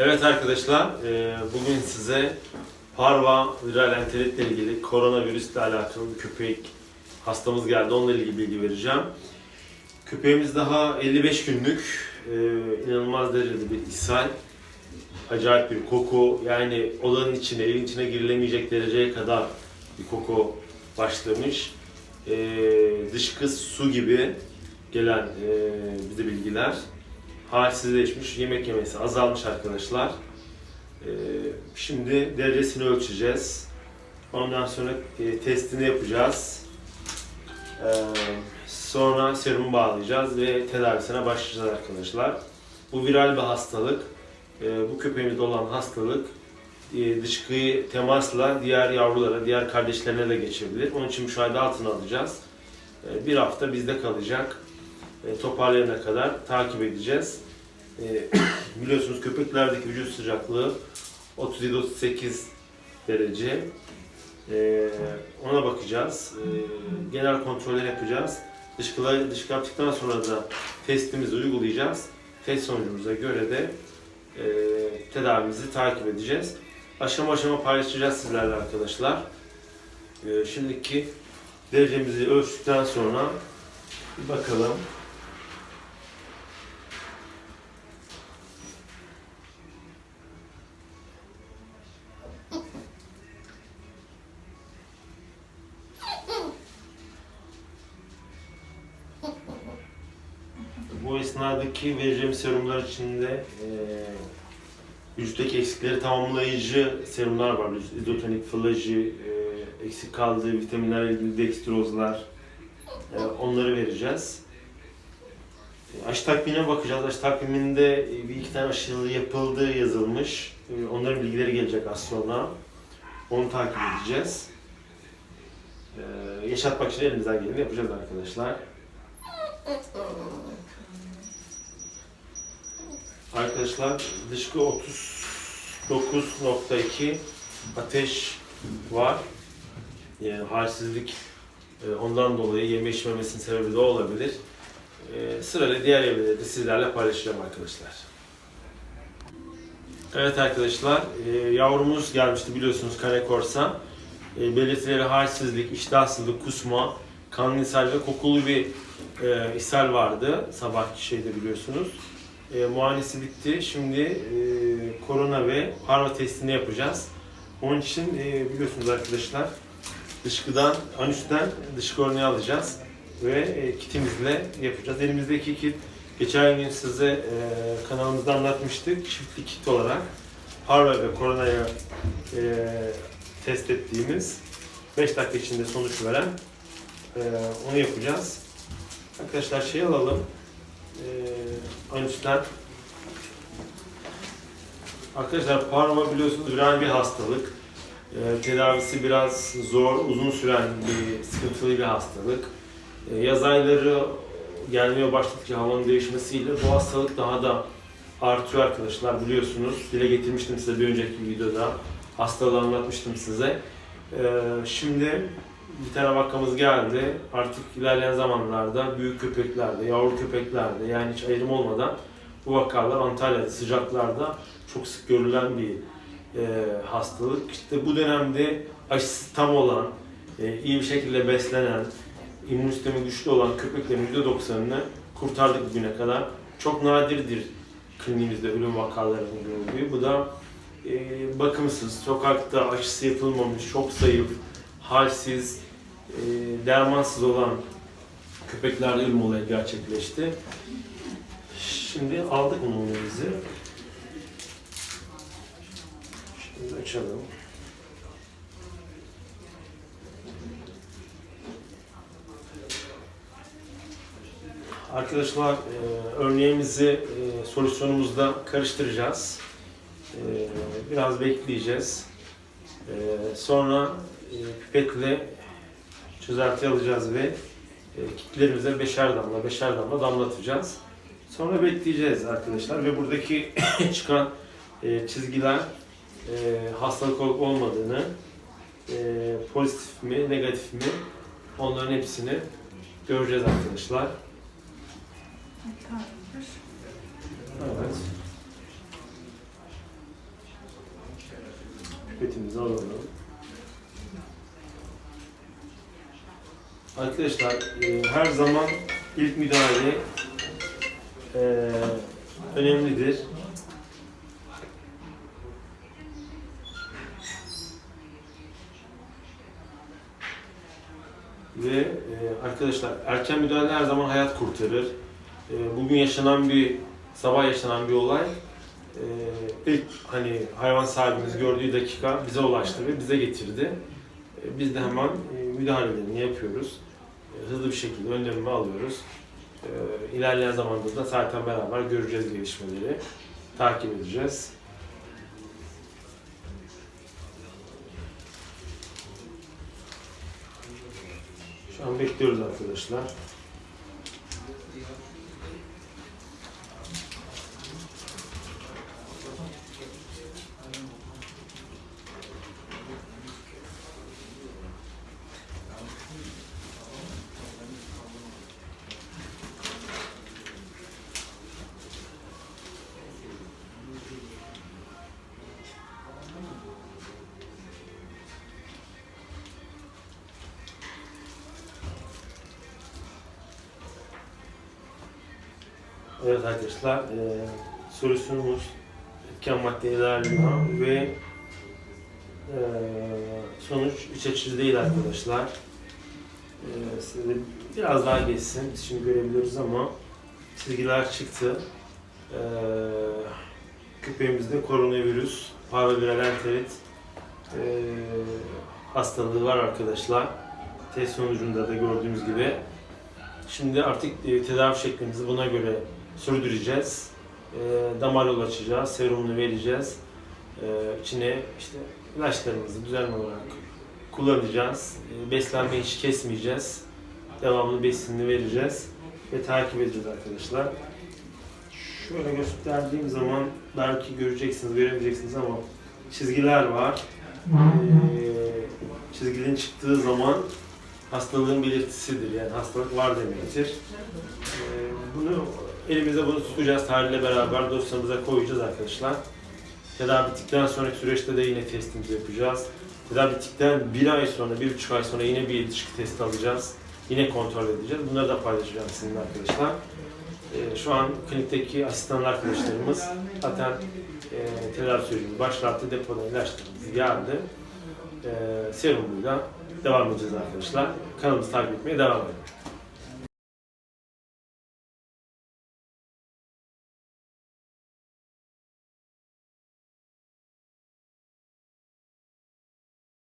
Evet arkadaşlar, e, bugün size parva viral enteritle ilgili koronavirüsle alakalı bir köpek hastamız geldi. Onunla ilgili bilgi vereceğim. Köpeğimiz daha 55 günlük, e, inanılmaz derecede bir ishal, acayip bir koku, yani odanın içine, evin içine girilemeyecek dereceye kadar bir koku başlamış. E, dışkı su gibi gelen bize bilgiler halsizleşmiş, yemek yemesi azalmış arkadaşlar. Ee, şimdi derecesini ölçeceğiz. Ondan sonra e, testini yapacağız. Ee, sonra serumu bağlayacağız ve tedavisine başlayacağız arkadaşlar. Bu viral bir hastalık. Ee, bu köpeğimizde olan hastalık e, dışkıyı temasla diğer yavrulara, diğer kardeşlerine de geçebilir. Onun için müşahede altına alacağız. Ee, bir hafta bizde kalacak e, toparlayana kadar takip edeceğiz. E, biliyorsunuz köpeklerdeki vücut sıcaklığı 37-38 derece. E, ona bakacağız. Genel kontroller yapacağız. Dışkıları dışkı yaptıktan sonra da testimizi uygulayacağız. Test sonucumuza göre de tedavimizi takip edeceğiz. Aşama aşama paylaşacağız sizlerle arkadaşlar. Şimdiki derecemizi ölçtükten sonra bir bakalım. Bu esnadaki vereceğim serumlar içinde e, vücuttaki eksikleri tamamlayıcı serumlar var. İzotonik, flaji, e, eksik kaldığı vitaminlerle ilgili dekstrozlar. E, onları vereceğiz. E, aşı takvimine bakacağız. Aşı takviminde bir iki tane aşı yapıldığı yazılmış. E, onların bilgileri gelecek az sonra. Onu takip edeceğiz. E, yaşatmak için elimizden geleni yapacağız arkadaşlar. Arkadaşlar dışkı 39.2 ateş var. Yani halsizlik e, ondan dolayı yeme içmemesinin sebebi de olabilir. E, Sırayla diğer evleri de sizlerle paylaşacağım arkadaşlar. Evet arkadaşlar, e, yavrumuz gelmişti biliyorsunuz kare korsa. E, belirtileri halsizlik, iştahsızlık, kusma, kanlı ishal ve kokulu bir ishal vardı sabahki şeyde biliyorsunuz. E, muayenesi bitti. Şimdi e, korona ve parva testini yapacağız. Onun için e, biliyorsunuz arkadaşlar dışkıdan, anüsten dışkı örneği alacağız ve e, kitimizle yapacağız. Elimizdeki kit geçen gün size e, kanalımızda anlatmıştık. Çiftli kit olarak parva ve koronaya e, test ettiğimiz 5 dakika içinde sonuç veren e, onu yapacağız. Arkadaşlar şey alalım. Anüsten Arkadaşlar parma biliyorsunuz viral bir hastalık. E, tedavisi biraz zor, uzun süren bir sıkıntılı bir hastalık. E, yaz ayları gelmeye başladıkça havanın değişmesiyle bu hastalık daha da artıyor arkadaşlar biliyorsunuz. Dile getirmiştim size bir önceki videoda. Hastalığı anlatmıştım size. E, şimdi bir tane vakamız geldi. Artık ilerleyen zamanlarda büyük köpeklerde, yavru köpeklerde yani hiç ayrım olmadan bu vakalar Antalya'da sıcaklarda çok sık görülen bir e, hastalık. İşte bu dönemde aşısı tam olan, e, iyi bir şekilde beslenen, immün sistemi güçlü olan köpeklerin %90'ını kurtardık bugüne kadar. Çok nadirdir kliniğimizde ölüm vakalarının görüldüğü. Bu da e, bakımsız, sokakta aşısı yapılmamış, çok zayıf, halsiz, e, dermansız olan köpeklerde ölüm olayı gerçekleşti. Şimdi aldık numunemizi. Şimdi açalım. Arkadaşlar e, örneğimizi e, solüsyonumuzda karıştıracağız. E, biraz bekleyeceğiz. E, sonra e, pipetle çözelti alacağız ve e, kitlerimize beşer damla beşer damla damlatacağız. Sonra bekleyeceğiz arkadaşlar ve buradaki çıkan e, çizgiler e, hastalık olup olmadığını, pozitif mi, negatif mi onların hepsini göreceğiz arkadaşlar. Evet. pipetimizi alalım. Arkadaşlar e, her zaman ilk müdahale e, önemlidir. Ve e, arkadaşlar erken müdahale her zaman hayat kurtarır. E, bugün yaşanan bir sabah yaşanan bir olay e, ilk hani hayvan sahibimiz gördüğü dakika bize ulaştı ve bize getirdi. E, biz de hemen e, müdahalelerini yapıyoruz. Hızlı bir şekilde önlemimi alıyoruz. E, ilerleyen zamanda da zaten beraber göreceğiz gelişmeleri. Takip edeceğiz. Şu an bekliyoruz arkadaşlar. Evet arkadaşlar, e, solüsyonumuz etken madde ilerliyor ve e, sonuç iç açıcı değil arkadaşlar. E, size biraz daha geçsin, biz şimdi görebiliyoruz ama çizgiler çıktı. E, köpeğimizde koronavirüs, parvoviral enterit e, hastalığı var arkadaşlar. Test sonucunda da gördüğümüz gibi. Şimdi artık e, tedavi şeklimizi buna göre sürdüreceğiz. E, damar yolu açacağız, serumunu vereceğiz. E, içine işte ilaçlarımızı düzenli olarak kullanacağız. E, beslenmeyi hiç kesmeyeceğiz. Devamlı besinini vereceğiz ve takip edeceğiz arkadaşlar. Şöyle gösterdiğim zaman belki göreceksiniz, göremeyeceksiniz ama çizgiler var. E, çizginin çıktığı zaman hastalığın belirtisidir. Yani hastalık var demektir. Ee, bunu elimizde bunu tutacağız tarihle beraber dosyamıza koyacağız arkadaşlar. Tedavi bittikten sonraki süreçte de yine testimizi yapacağız. Tedavi bittikten bir ay sonra, bir buçuk ay sonra yine bir ilişki testi alacağız. Yine kontrol edeceğiz. Bunları da paylaşacağım sizinle arkadaşlar. Ee, şu an klinikteki asistan arkadaşlarımız zaten e, tedavi sürecini başlattı. Depodan ilaçlarımız geldi. E, serumuyla devam edeceğiz arkadaşlar. Kanalımızı takip etmeye devam edin.